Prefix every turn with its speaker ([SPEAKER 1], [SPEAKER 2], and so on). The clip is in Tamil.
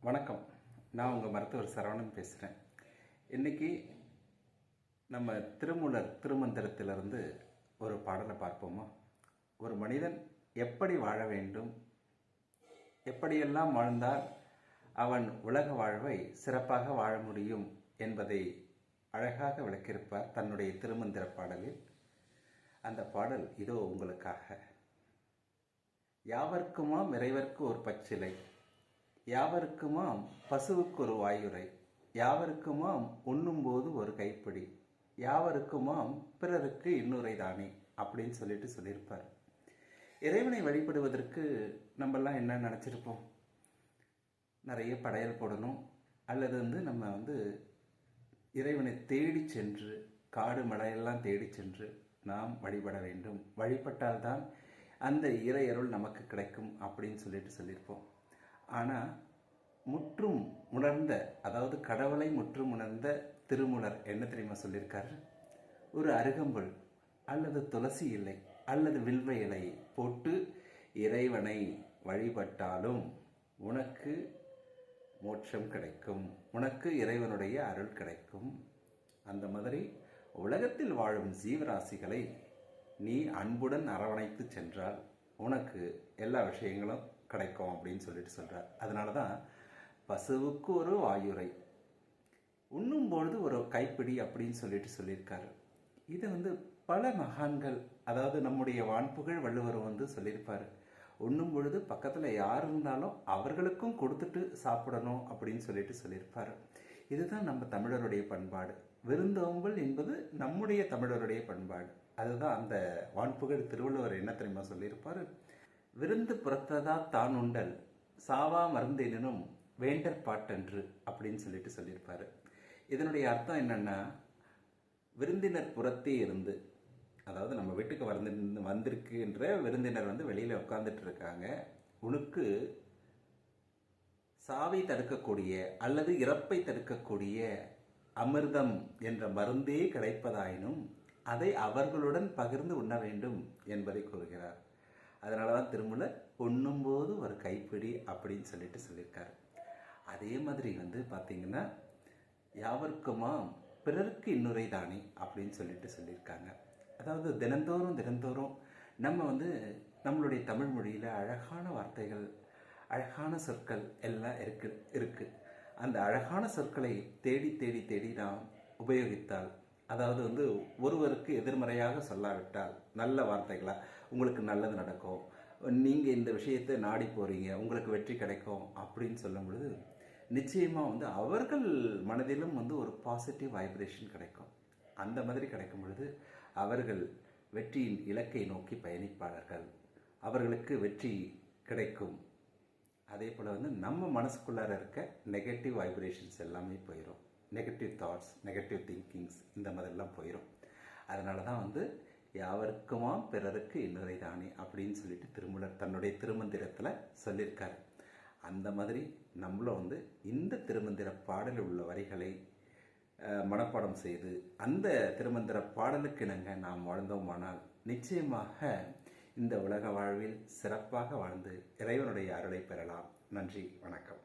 [SPEAKER 1] வணக்கம். நான் உங்கள் மருத்துவர் சரவணன் பேசுகிறேன் இன்னைக்கு நம்ம திருமூலர் திருமந்திரத்திலிருந்து ஒரு பாடலை பார்ப்போமா? ஒரு மனிதன் எப்படி வாழ வேண்டும்? எப்படியெல்லாம் வாழ்ந்தால் அவன் உலக வாழ்வை சிறப்பாக வாழ முடியும் என்பதை அழகாக விளக்கியிருப்பார் தன்னுடைய திருமந்திர பாடலில். அந்த பாடல் இதோ உங்களுக்காக. யாவர்க்குமாம் இறைவர்க்கு ஒரு பச்சிலை. யாவருக்குமாம் பசுவுக்கு ஒரு வாயுரை யாவருக்குமாம் உண்ணும்போது ஒரு கைப்பிடி யாவருக்குமாம் பிறருக்கு இன்னுரை தானே அப்படின்னு சொல்லிட்டு சொல்லியிருப்பார். இறைவனை வழிபடுவதற்கு நம்மெல்லாம் என்ன நினச்சிருப்போம்? நிறைய படையல் போடணும். அல்லது வந்து நம்ம வந்து இறைவனை தேடி சென்று காடு மலையெல்லாம் தேடி சென்று நாம் வழிபட வேண்டும். வழிபட்டால்தான் அந்த இறையருள் நமக்கு கிடைக்கும் அப்படின்னு சொல்லிட்டு சொல்லியிருப்போம். ஆனால் முற்றும் உணர்ந்த அதாவது கடவுளை முற்றும் உணர்ந்த திருமுலர் என்ன தெரியுமா சொல்லியிருக்காரு? ஒரு அருகம்புல் அல்லது துளசி இலை அல்லது வில்வ இலை போட்டு இறைவனை வழிபட்டாலும் உனக்கு மோட்சம் கிடைக்கும். உனக்கு இறைவனுடைய அருள் கிடைக்கும். அந்த மாதிரி உலகத்தில் வாழும் ஜீவராசிகளை நீ அன்புடன் அரவணைத்து சென்றால் உனக்கு எல்லா விஷயங்களும் கிடைக்கும் அப்படின்னு சொல்லிட்டு சொல்கிறார் அதனால தான் பசுவுக்கு ஒரு வாயுரை உண்ணும் பொழுது ஒரு கைப்பிடி அப்படின்னு சொல்லிட்டு சொல்லியிருக்காரு. இது வந்து பல மகான்கள் அதாவது நம்முடைய வான்புகழ் வள்ளுவர் வந்து சொல்லியிருப்பார். உண்ணும் பொழுது பக்கத்தில் யார் இருந்தாலும் அவர்களுக்கும் கொடுத்துட்டு சாப்பிடணும் அப்படின்னு சொல்லிட்டு சொல்லியிருப்பார். இதுதான் நம்ம தமிழருடைய பண்பாடு. விருந்தோம்பல் என்பது நம்முடைய தமிழருடைய பண்பாடு. அதுதான் அந்த வான்புகழ் திருவள்ளுவர் என்ன தெரியுமா சொல்லியிருப்பார்? விருந்து புறத்ததா தான் உண்டல் சாவா மருந்தெனினும் வேண்டற் பாட்டன்று அப்படின்னு சொல்லிட்டு சொல்லியிருப்பாரு. இதனுடைய அர்த்தம் என்னன்னா விருந்தினர் புறத்தே இருந்து அதாவது நம்ம வீட்டுக்கு வந்து வந்திருக்குன்ற விருந்தினர் வந்து வெளியில உட்கார்ந்துட்டு இருக்காங்க உனக்கு சாவை தடுக்கக்கூடிய அல்லது இறப்பை தடுக்கக்கூடிய அமிர்தம் என்ற மருந்தே கிடைப்பதாயினும் அதை அவர்களுடன் பகிர்ந்து உண்ண வேண்டும் என்பதை கூறுகிறார். அதனால தான் திருமூலர் பொண்ணும்போது ஒரு கைப்பிடி அப்படின்னு சொல்லிட்டு சொல்லியிருக்காரு. அதே மாதிரி வந்து பார்த்தீங்கன்னா யாவருக்குமா பிறருக்கு இன்னுரை தானே அப்படின்னு சொல்லிட்டு சொல்லியிருக்காங்க. அதாவது தினந்தோறும் தினந்தோறும் நம்ம வந்து நம்மளுடைய தமிழ் மொழியில் அழகான வார்த்தைகள் அழகான சொற்கள் எல்லாம் இருக்கு இருக்குது அந்த அழகான சொற்களை தேடி தேடி தேடி நாம் உபயோகித்தால் அதாவது வந்து ஒருவருக்கு எதிர்மறையாக சொல்லாவிட்டால் நல்ல வார்த்தைகளாக உங்களுக்கு நல்லது நடக்கும். நீங்கள் இந்த விஷயத்தை நாடி போகிறீங்க உங்களுக்கு வெற்றி கிடைக்கும். அப்படின்னு சொல்லும் பொழுது நிச்சயமாக வந்து அவர்கள் மனதிலும் வந்து ஒரு பாசிட்டிவ் வைப்ரேஷன் கிடைக்கும். அந்த மாதிரி கிடைக்கும் பொழுது அவர்கள் வெற்றியின் இலக்கை நோக்கி பயணிப்பாளர்கள் அவர்களுக்கு வெற்றி கிடைக்கும். அதே போல் வந்து நம்ம மனசுக்குள்ளார இருக்க நெகட்டிவ் வைப்ரேஷன்ஸ் எல்லாமே போயிடும் நெகட்டிவ் தாட்ஸ் நெகட்டிவ் திங்கிங்ஸ் இந்த மாதிரிலாம் போயிடும் அதனால தான் வந்து யாவருக்குமா பிறருக்கு இன்னொரு தானே அப்படின்னு சொல்லிட்டு திருமூலர் தன்னுடைய திருமந்திரத்தில் சொல்லியிருக்காரு அந்த மாதிரி நம்மளும் வந்து இந்த திருமந்திர பாடலில் உள்ள வரிகளை மனப்பாடம் செய்து அந்த திருமந்திர பாடலுக்கிணங்க நாம் வாழ்ந்தோமானால் நிச்சயமாக இந்த உலக வாழ்வில் சிறப்பாக வாழ்ந்து இறைவனுடைய அருளை பெறலாம். நன்றி வணக்கம்.